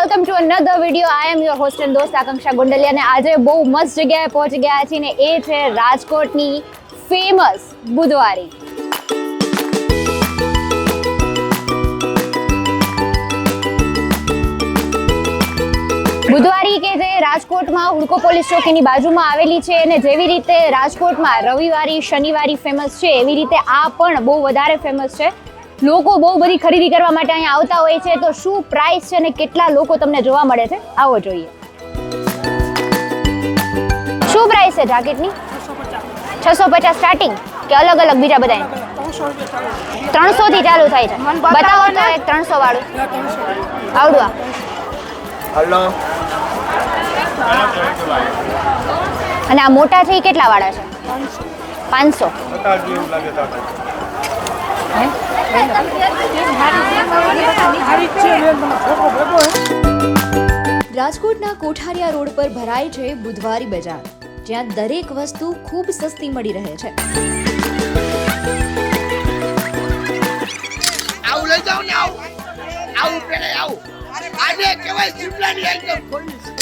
Welcome to another video I am your host and દોસ્ત આકાંક્ષા ગુંડલિયા અને આજે બહુ મસ્ત જગ્યાએ પહોંચી ગયા છીએ ને એ છે રાજકોટની ફેમસ બુધવારી બુધવારી કે જે રાજકોટમાં હુડકો પોલીસ ચોકીની બાજુમાં આવેલી છે અને જેવી રીતે રાજકોટમાં રવિવારી શનિવારી ફેમસ છે એવી રીતે આ પણ બહુ વધારે ફેમસ છે। લોકો બહુ બધી ખરીદી કરવા માટે અહીંયા આવતા હોય છે તો શું પ્રાઇસ છે અને કેટલા લોકો તમને જોવા મળે છે? આવો જોઈએ. શું પ્રાઇસ છે જાકેટની? છસો પચાસ સ્ટાર્ટિંગ કે અલગ અલગ બીજા બધા ત્રણસો થી ચાલુ થાય છે. બતાવો તો એક ત્રણસો વાળું આવડું આ અને આ મોટા છે એ કેટલા વાળા છે? પાંચસો. તો રાજકોટના કોઠારિયા રોડ પર ભરાય છે બુધવારી બજાર જ્યાં દરેક વસ્તુ ખૂબ સસ્તી મળી રહે છે. આવું લઈ જાઓ ને આવું. આવું પેલે આવું. આજે કેવાય સિમલાની આઈટમ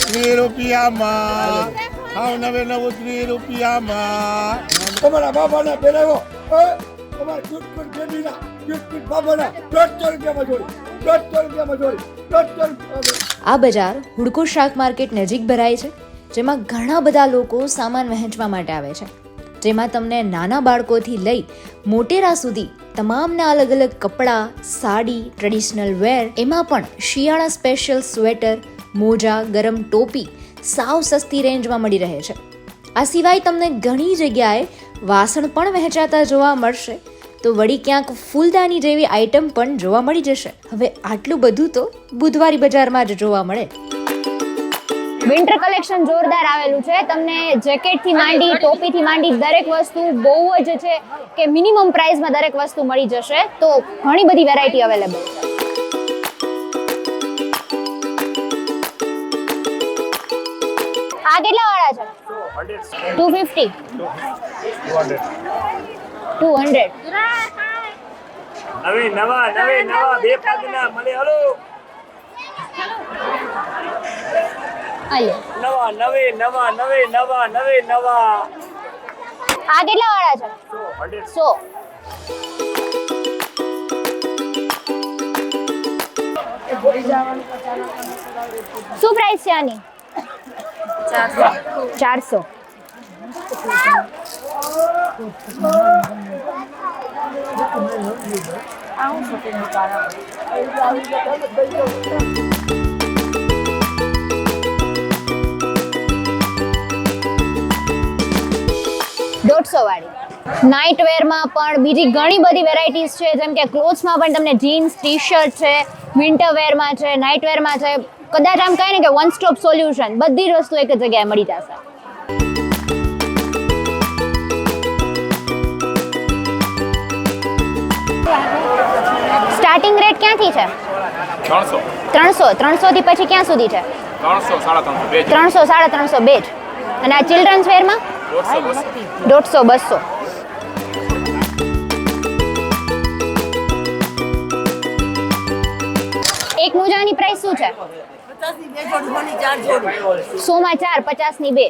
ત્રીસ રૂપિયામાં. હાવ નવે નવું ત્રીસ રૂપિયામાં. તમારા બાબાના પહેરાવો. તમારા ચૂટકુટ બેબીના આ બજાર હુડકો શાક માર્કેટ નજીક ભરાય છે, જેમાં ઘણા બધા લોકો સામાન વહેંચવા માટે આવે છે. જેમાં તમને નાના બાળકોથી લઈ મોટેરા સુધી તમામના અલગ અલગ કપડાં, સાડી ટ્રેડિશનલ વેર એમાં પણ શિયાળા સ્પેશિયલ સ્વેટર મોજા, ગરમ ટોપી સાવ સસ્તી રેન્જમાં મળી રહે છે. આ સિવાય તમને ઘણી જગ્યાએ વાસણ પણ વહેંચાતા જોવા મળશે. તો વળી ક્યાંક ફૂલદાની જેવી આઇટમ પણ જોવા મળી જશે. હવે આટલું બધું તો બુધવારી બજારમાં જ જોવા મળે. વિન્ટર કલેક્શન જોરદાર આવેલું છે. તમને જેકેટથી માંડી ટોપી થી માંડી દરેક વસ્તુ બહુ જ છે કે મિનિમમ પ્રાઇસમાં દરેક વસ્તુ મળી જશે. તો ઘણી બધી વેરાયટી અવેલેબલ છે. આ કેટલા વાળા છે ટુ ફિફ્ટી ટુ હંડ્રેડ નવી નવા નવે નવા બે પગના મળે હલો. આલ્યો નવા નવે નવા નવે નવા નવે નવા. આ કેટલા વાળા છે? સો શું પ્રાઇસ છે આની? ચારસો. ચારસો. દોઢસો વાળી. નાઇટ વેરમાં પણ બીજી ઘણી બધી વેરાયટીઝ છે. જેમ કે ક્લોથ્સમાં પણ તમને જીન્સ ટી શર્ટ છે વિન્ટર વેરમાં છે નાઇટ વેરમાં છે. કદાચ આમ કહે ને કે વન સ્ટોપ સોલ્યુશન બધી જ વસ્તુ એક જગ્યાએ મળી જશે. સ્ટાર્ટિંગ રેટ ક્યાંથી છે? ત્રણસો. ત્રણસો. ત્રણસો થી પછી ક્યાં સુધી છે? ત્રણસો સાડા ત્રણસો બે ત્રણસો સાડા ત્રણસો બે જ. અને આ ચિલ્ડ્રન્સ વેરમાં દોઢસો બસો. એક મોજાની પ્રાઇસ શું છે? સો માં ચાર પચાસની બે.